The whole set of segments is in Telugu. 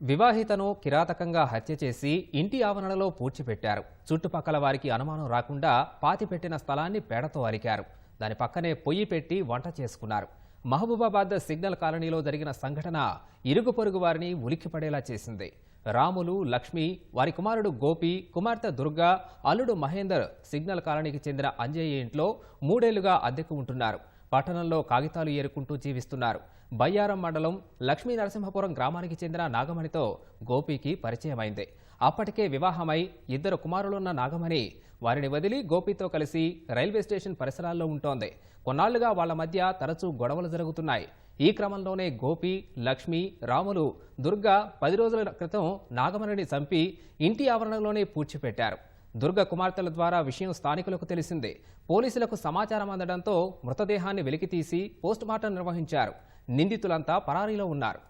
వివాహితను కిరాతకంగా హత్య చేసి ఇంటి ఆవరణలో పూడ్చిపెట్టారు. చుట్టుపక్కల వారికి అనుమానం రాకుండా పాతిపెట్టిన స్థలాన్ని పేడతో అరికారు. దాని పక్కనే పొయ్యి పెట్టి వంట చేసుకున్నారు. మహబూబాబాద్ సిగ్నల్ కాలనీలో జరిగిన సంఘటన ఇరుగు పొరుగు వారిని ఉలిక్కిపడేలా చేసింది. రాములు లక్ష్మి వారి కుమారుడు గోపి కుమార్తె దుర్గా అల్లుడు మహేందర్ సిగ్నల్ కాలనీకి చెందిన అంజయ్య ఇంట్లో మూడేళ్ళుగా అద్దెకు ఉంటున్నారు. పట్టణంలో కాగితాలు ఏరుకుంటూ జీవిస్తున్నారు. బయ్యారం మండలం లక్ష్మీ నరసింహపురం గ్రామానికి చెందిన నాగమణితో గోపికి పరిచయమైంది. అప్పటికే వివాహమై ఇద్దరు కుమారులున్న నాగమణి వారిని వదిలి గోపితో కలిసి రైల్వే స్టేషన్ పరిసరాల్లో ఉంటోంది. కొన్నాళ్ళుగా వాళ్ళ మధ్య తరచూ గొడవలు జరుగుతున్నాయి. ఈ క్రమంలోనే గోపి లక్ష్మి రాములు దుర్గా పది రోజుల క్రితం నాగమణిని చంపి ఇంటి ఆవరణలోనే పూడ్చిపెట్టారు. దుర్గ కుమార్తెల ద్వారా విషయం స్థానికులకు తెలిసిందే. పోలీసులకు సమాచారం అందడంతో మృతదేహాన్ని వెలికితీసి పోస్టుమార్టం నిర్వహించారు. నిందితులంతా పరారీలో ఉన్నారు.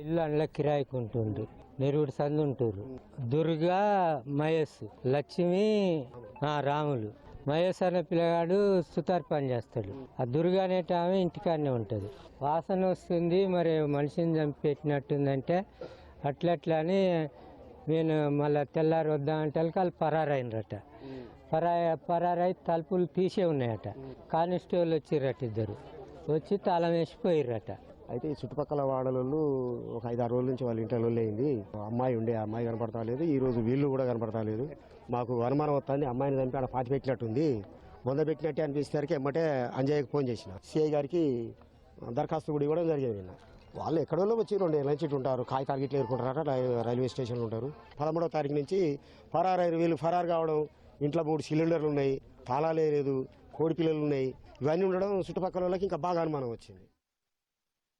ఇల్లు అండ్ల కిరాయికి ఉంటుంది నెరుగుడు సందు ఉంటారు దుర్గా మహేష్ లక్ష్మి రాములు. మహేష్ అనే పిల్లగాడు సుతార్ పని చేస్తాడు. ఆ దుర్గా అనేట ఆమె ఇంటికాడనే ఉంటుంది. వాసన వస్తుంది మరి మనిషిని చంపి పెట్టినట్టుందంటే అట్లట్లా అని నేను మళ్ళీ తెల్లారి వద్దామంటే వాళ్ళు పరారైనరట. పరా పరారై తలుపులు తీసే ఉన్నాయట. కానిస్టేబుల్ వచ్చిర్రట ఇద్దరు. వచ్చి తాళం వేసి పోయిర్రట అయితే ఈ చుట్టుపక్కల వాడలలో ఒక ఐదు ఆరు రోజుల నుంచి వాళ్ళ ఇంట్లో అయింది. అమ్మాయి ఉండే ఆ అమ్మాయి కనపడతా లేదు. ఈ రోజు వీళ్ళు కూడా కనపడతా లేదు. మాకు అనుమానం వస్తుంది అమ్మాయిని చంపి ఆడ పాతి పెట్టినట్టుంది. బొంద పెట్టినట్టే అనిపిస్తేసరికి ఎమ్మటే అంజయ్యకి ఫోన్ చేసిన. సిఐ గారికి దరఖాస్తు కూడా ఇవ్వడం జరిగింది నిన్న. వాళ్ళు ఎక్కడో వచ్చి రెండు ఎలాంటి ఉంటారు. కాగితాలు గిట్ల ఎదుర్కొంటారట రైల్వే స్టేషన్లు ఉంటారు. పదమూడవ తారీఖు నుంచి ఫరారు అయ్యారు. వీళ్ళు ఫరారు కావడం ఇంట్లో మూడు సిలిండర్లు ఉన్నాయి తాళాలు లేదు కోడి పిల్లలు ఉన్నాయి. ఇవన్నీ ఉండడం చుట్టుపక్కల వాళ్ళకి ఇంకా బాగా అనుమానం వచ్చింది.